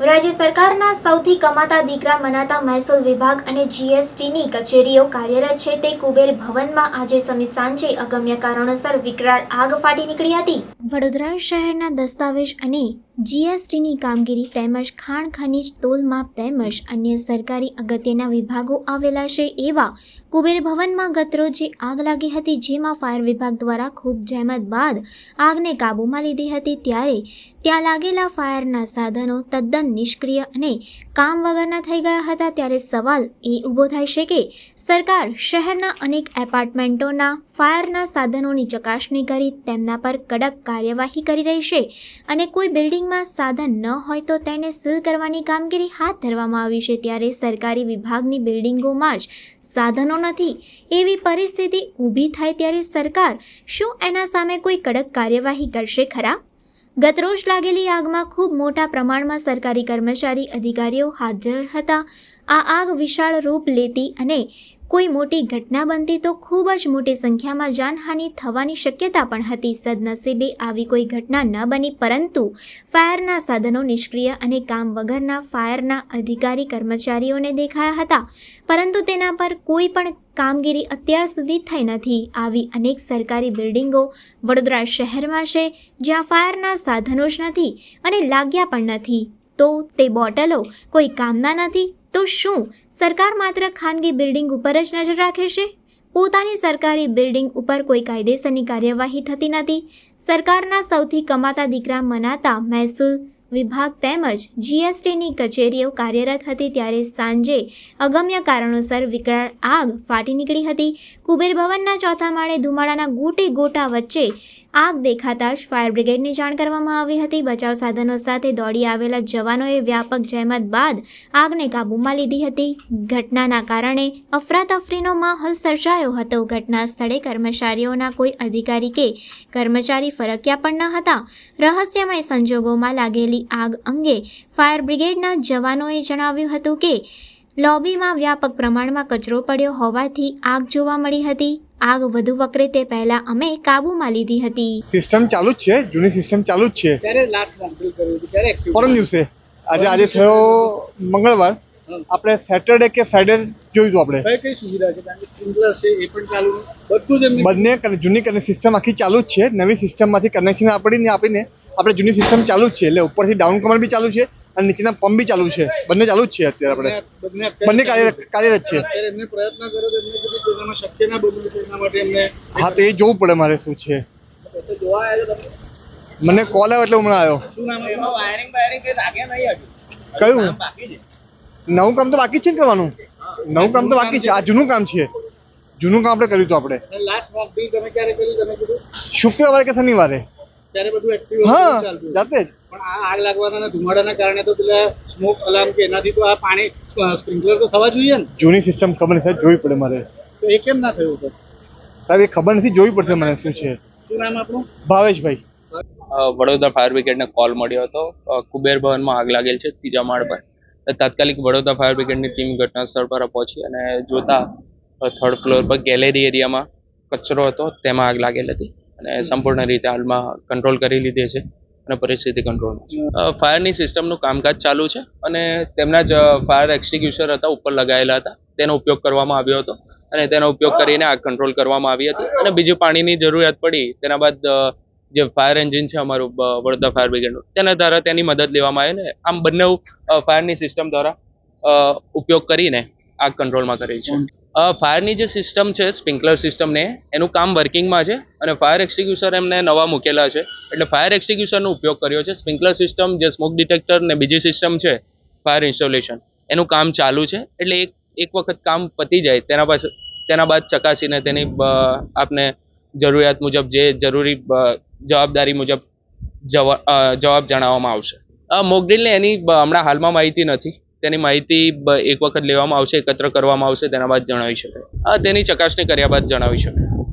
રાજ્ય સરકારના સૌથી કમાતા દીકરા મનાતા મહેસૂલ વિભાગ અને જીએસટીની કચેરીઓ કાર્યરત છે તે કુબેર ભવનમાં આજે સમી સાંજે અગમ્ય કારણોસર વિકરાળ આગ ફાટી નીકળી હતી. વડોદરા શહેરના દસ્તાવેજ અને જીએસટીની કામગીરી તેમજ ખાણ ખનીજ, તોલમાપ તેમજ અન્ય સરકારી અગત્યના વિભાગો આવેલા છે એવા કુબેર ભવનમાં ગતરોજ આગ લાગી હતી, જેમાં ફાયર વિભાગ દ્વારા ખૂબ જહેમત બાદ આગને કાબૂમાં લીધી હતી. ત્યારે ત્યાં લાગેલા ફાયરના સાધનો તદ્દન નિષ્ક્રિય અને કામ વગરના થઈ ગયા હતા. ત્યારે સવાલ એ ઊભો થાય છે કે સરકાર શહેરના અનેક એપાર્ટમેન્ટોના ફાયરના સાધનોની ચકાસણી કરી તેમના પર કડક કાર્યવાહી કરી રહી છે અને કોઈ બિલ્ડિંગમાં સાધન ન હોય તો તેને સીલ કરવાની કામગીરી હાથ ધરવામાં આવી છે. ત્યારે સરકારી વિભાગની બિલ્ડિંગોમાં જ સાધનો નથી. એવી પરિસ્થિતિ ઊભી થાય ત્યારે સરકાર શું એના સામે કોઈ કડક કાર્યવાહી કરશે ખરા? ગતરોજ લાગેલી આગમાં ખૂબ મોટા પ્રમાણમાં સરકારી કર્મચારી અધિકારીઓ હાજર હતા. આ આગ વિશાળ રૂપ લેતી અને કોઈ મોટી ઘટના બનતી તો ખૂબ જ મોટી સંખ્યામાં જાનહાનિ થવાની શક્યતા પણ હતી. સદનસીબે આવી કોઈ ઘટના ન બની, પરંતુ ફાયરના સાધનો નિષ્ક્રિય અને કામ વગરના ફાયરના અધિકારી કર્મચારીઓને દેખાયા હતા. પરંતુ તેના પર કોઈ પણ કામગીરી અત્યાર સુધી થઈ નથી. આવી અનેક સરકારી બિલ્ડિંગો વડોદરા શહેરમાં છે, જ્યાં ફાયરના સાધનો જ નથી અને લાગ્યા પણ નથી. તો તે બોટલો કોઈ કામના નથી તો શું સરકાર માત્ર ખાનગી બિલ્ડિંગ ઉપર જ નજર રાખે છે? પોતાની સરકારી બિલ્ડિંગ ઉપર કોઈ કાયદેસરની કાર્યવાહી થતી નથી. સરકારના સૌથી કમાતા દીકરા મનાતા મહેસૂલ વિભાગ તેમજ જીએસટીની કચેરીઓ કાર્યરત હતી ત્યારે સાંજે અગમ્ય કારણોસર વિકરાળ આગ ફાટી નીકળી હતી. કુબેર ભવનના ચોથા માળે ધુમાડાના ગોટે ગોટા વચ્ચે આગ દેખાતા જ ફાયર બ્રિગેડને જાણ કરવામાં આવી હતી. બચાવ સાધનો સાથે દોડી આવેલા જવાનોએ વ્યાપક જહેમત બાદ આગને કાબૂમાં લીધી હતી. ઘટનાના કારણે અફરાતફરીનો માહોલ સર્જાયો હતો. ઘટના સ્થળે કર્મચારીઓના કોઈ અધિકારી કે કર્મચારી ફરક્યા પણ ન હતા. રહસ્યમય સંજોગોમાં લાગેલી આગ અંગે ફાયર બ્રિગેડના જવાનોએ જણાવ્યું હતું કે લોબીમાં વ્યાપક પ્રમાણમાં કચરો પડ્યો હોવાથી આગ જોવા મળી હતી. આગ વધુ વકરે તે પહેલા અમે કાબૂમાં લીધી હતી. સિસ્ટમ ચાલુ જ છે જૂની સિસ્ટમ ચાલુ જ છે. ત્યારે લાસ્ટ કમ્પ્લીટ કર્યું હતું ત્યારે પરમ દિવસે. આજે આજે થયો મંગળવાર. આપણે સેટરડે કે ફ્રાઈડે જોઈશું આપણે. કઈ કઈ સુવિધા છે? કારણ કે સ્પ્રિંકલર છે એ પણ ચાલુ બધું જ બંને જૂની કને સિસ્ટમ આખી ચાલુ જ છે. નવી સિસ્ટમમાંથી કનેક્શન આપીને આપીને આપણે જૂની સિસ્ટમ ચાલુ જ છે એટલે ઉપરથી ડાઉન કમર બી ચાલુ છે અને નીચેના પંપ બી ચાલુ છે. બંને ચાલુ જ છે અત્યારે આપણે. બંને કાર્યરત છે. હા તો એ જોવું પડે મારે શું છે. મને કોલ આવ્યો એટલે હમણાં આવ્યો. કયું? નવું કામ તો બાકી જ છે ને કરવાનું? નવું કામ તો બાકી છે. આ જૂનું કામ છે. જૂનું કામ આપણે કર્યું હતું આપણે. શુક્રવારે કે શનિવારે? ત્યારે બધું એક્ટિવ હા ચાલતું જાતે જ. પણ આ આગ લાગવાના ધુમાડાના કારણે તો પેલા સ્મોક અલાર્મ કે એનાથી તો આ પાણી સ્પ્રિંકલર તો થવા જોઈએ ને? જૂની સિસ્ટમ ખબર નથી જોવી પડે મારે. તો એ કેમ ના થયું તો સાહેબ એ ખબર નથી જોવી પડશે મને શું છે. શું નામ આપણું? ભાવેશભાઈ. વડોદરા ફાયર બ્રિગેડને કોલ મળ્યો હતો. કુબેર ભવનમાં આગ લાગેલ છે ત્રીજા માળ પર. તાત્કાલિક વડોદરા ફાયર બ્રિગેડની ટીમ ઘટના સ્થળ પર પહોંચી અને જોતા થર્ડ ફ્લોર પર ગેલેરી એરિયામાં કચરો હતો તેમાં આગ લાગેલ હતી. અને સંપૂર્ણ રીતે હાલમાં કંટ્રોલ કરી લીધી છે અને પરિસ્થિતિ કંટ્રોલમાં ફાયરની સિસ્ટમનું કામકાજ ચાલુ છે અને તેમના જ ફાયર એક્સટિગ્યુશર હતા, ઉપર લગાવેલા હતા. તેનો ઉપયોગ કરવામાં આવ્યો હતો અને તેનો ઉપયોગ કરીને આગ કંટ્રોલ કરવામાં આવી હતી. અને બીજી પાણીની જરૂરિયાત પડી, તેના બાદ જે ફાયર એન્જિન છે અમારું વડોદરા ફાયર બ્રિગેડનું તેના દ્વારા તેની મદદ લેવામાં આવી ને આમ બંને ફાયરની સિસ્ટમ દ્વારા ઉપયોગ કરીને આગ કંટ્રોલમાં કરી છે. ફાયરની જે સિસ્ટમ છે સ્પ્રિંકલર સિસ્ટમને એનું કામ વર્કિંગમાં છે અને ફાયર એક્ઝિક્યુશન એમને નવા મૂકેલા છે. એટલે ફાયર એક્ઝિક્યુશનનો ઉપયોગ કર્યો છે. સ્પ્રિંકલર સિસ્ટમ જે સ્મોક ડિટેક્ટર ને બીજી સિસ્ટમ છે ફાયર ઇન્સ્ટોલેશન એનું કામ ચાલુ છે. એટલે એક એક વખત કામ પતી જાય તેના પાછળ તેના બાદ ચકાસીને તેની આપને જરૂરિયાત મુજબ જે જરૂરી જવાબદારી મુજબ જવા- જવાબ જણાવવામાં આવશે. મોકડ્રીલને એની હમણાં હાલમાં માહિતી નથી. તેની માહિતી એક વખત લેવામાં આવશે, એકત્ર કરવામાં આવશે, તેના બાદ જણાવી શકાય. તેની ચકાસણી કર્યા બાદ જણાવી શકાય.